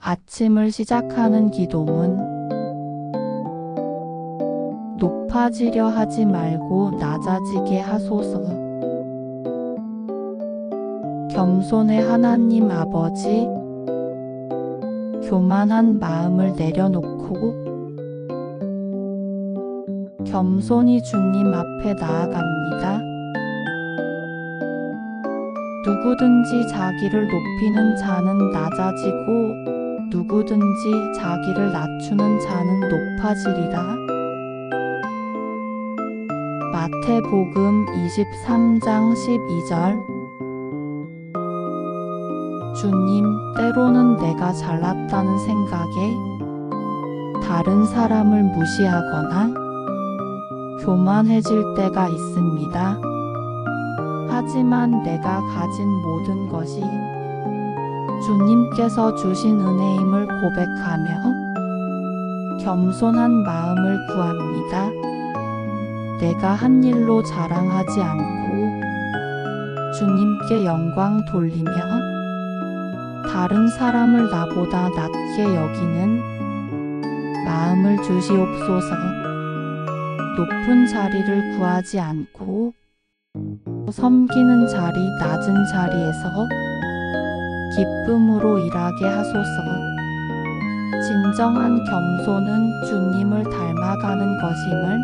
아침을 시작하는 기도문 높아지려 하지 말고 낮아지게 하소서. 겸손의 하나님 아버지, 교만한 마음을 내려놓고 겸손히 주님 앞에 나아갑니다. 누구든지 자기를 높이는 자는 낮아지고 누구든지 자기를 낮추는 자는 높아지리라. 마태복음 23장 12절 주님, 때로는 내가 잘났다는 생각에 다른 사람을 무시하거나 교만해질 때가 있습니다. 하지만 내가 가진 모든 것이 주님께서 주신 은혜임을 고백하며 겸손한 마음을 구합니다. 내가 한 일로 자랑하지 않고 주님께 영광 돌리며 다른 사람을 나보다 낮게 여기는 마음을 주시옵소서 높은 자리를 구하지 않고 섬기는 자리 낮은 자리에서 기쁨으로 일하게 하소서. 진정한 겸손은 주님을 닮아가는 것임을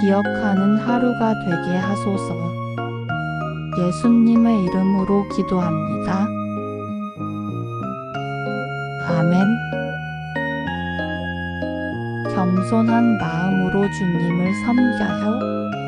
기억하는 하루가 되게 하소서. 예수님의 이름으로 기도합니다. 아멘. 겸손한 마음으로 주님을 섬겨요.